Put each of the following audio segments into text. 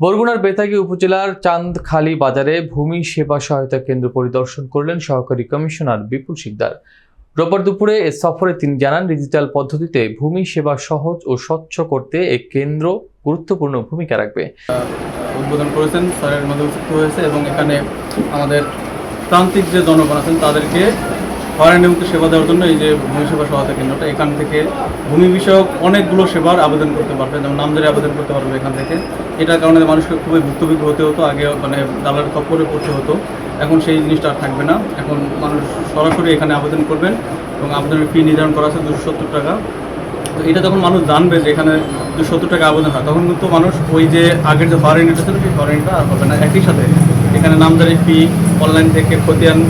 বরগুনার বেতাগী উপজেলার চাঁদখালী বাজারে ভূমি সেবা সহায়তা কেন্দ্র পরিদর্শন করলেন সহকারী কমিশনার বিপুল শিকদার। রোববার দুপুরে এ সফরে তিনি জানান, ডিজিটাল পদ্ধতিতে ভূমি সেবা সহজ ও স্বচ্ছ করতে এ কেন্দ্র গুরুত্বপূর্ণ ভূমিকা রাখবে। উদ্বোধন করেছেন স্যারের মধ্যে হয়েছে এবং এখানে আমাদের প্রান্তিক যে জনগণ আছেন, তাদেরকে হয়রানিমুক্ত সেবা দেওয়ার জন্য এই যে ভূমি সেবা সহায়তা কেন্দ্রটা, এখান থেকে ভূমি বিষয়ক অনেকগুলো সেবার আবেদন করতে পারবে, যেমন নামজারি আবেদন করতে পারবে এখান থেকে। এটার কারণে মানুষকে খুবই ভুক্তভোগী হতে হতো, আগে মানে দালাল খপ্পরে পড়তে হতো। এখন সেই জিনিসটা আর থাকবে না। এখন মানুষ সরাসরি এখানে আবেদন করবেন এবং আবেদনের ফি নির্ধারণ করা আছে দুশো সত্তর টাকা। তো এটা যখন মানুষ জানবে যে এখানে দুশো সত্তর টাকা আবেদন হয়, তখন কিন্তু মানুষ ওই যে আগের যে হরেনিটা ছিল সেই হরেনিটা আর হবে না, একই সাথে। এখানে নামজারি ফি, অনলাইন থেকে খতিয়ান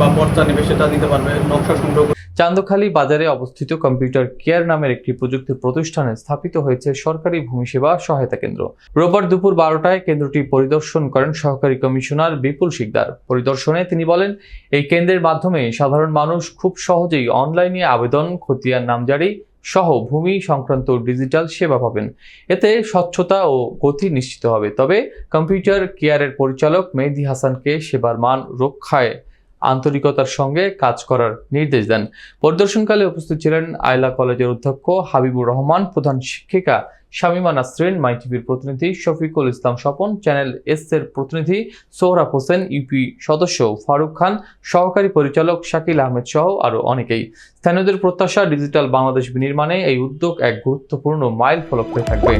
বা পর্চা নেবে, সেটা দিতে পারবে, নকশা সংগ্রহ চান্দখালী বাজারে অবস্থিত কম্পিউটার কেয়ার নামের একটি প্রযুক্তি প্রতিষ্ঠানে স্থাপিত হয়েছে সরকারি ভূমি সেবা সহায়তা কেন্দ্র। রোববার দুপুর বারোটায় কেন্দ্রটি পরিদর্শন করেন সহকারী কমিশনার বিপুল শিকদার। পরিদর্শনে তিনি বলেন, এই কেন্দ্রের মাধ্যমে সাধারণ মানুষ খুব সহজেই অনলাইনে আবেদন, খতিয়ান নামজারি সহ ভূমি সংক্রান্ত ডিজিটাল সেবা পাবেন। এতে স্বচ্ছতা ও গতি নিশ্চিত হবে। তবে কম্পিউটার কেয়ারের পরিচালক মেহেদি হাসানকে সেবার মান রক্ষায় আন্তরিকতার সঙ্গে কাজ করার নির্দেশ দেন। পরিদর্শনকালে উপস্থিত ছিলেন আয়লা কলেজের অধ্যক্ষ হাবিবুর রহমান, প্রধান শিক্ষিকা শামিমা নাসরিন, মাই টিভির প্রতিনিধি শফিকুল ইসলাম স্বপন, চ্যানেল এস এর প্রতিনিধি সোহরাব হোসেন, ইউপি সদস্য ফারুক খান, সহকারী পরিচালক শাকিল আহমেদ সহ আরও অনেকেই। স্থানীয়দের প্রত্যাশা ডিজিটাল বাংলাদেশ বিনির্মাণে এই উদ্যোগ এক গুরুত্বপূর্ণ মাইল ফলক হয়ে থাকবে।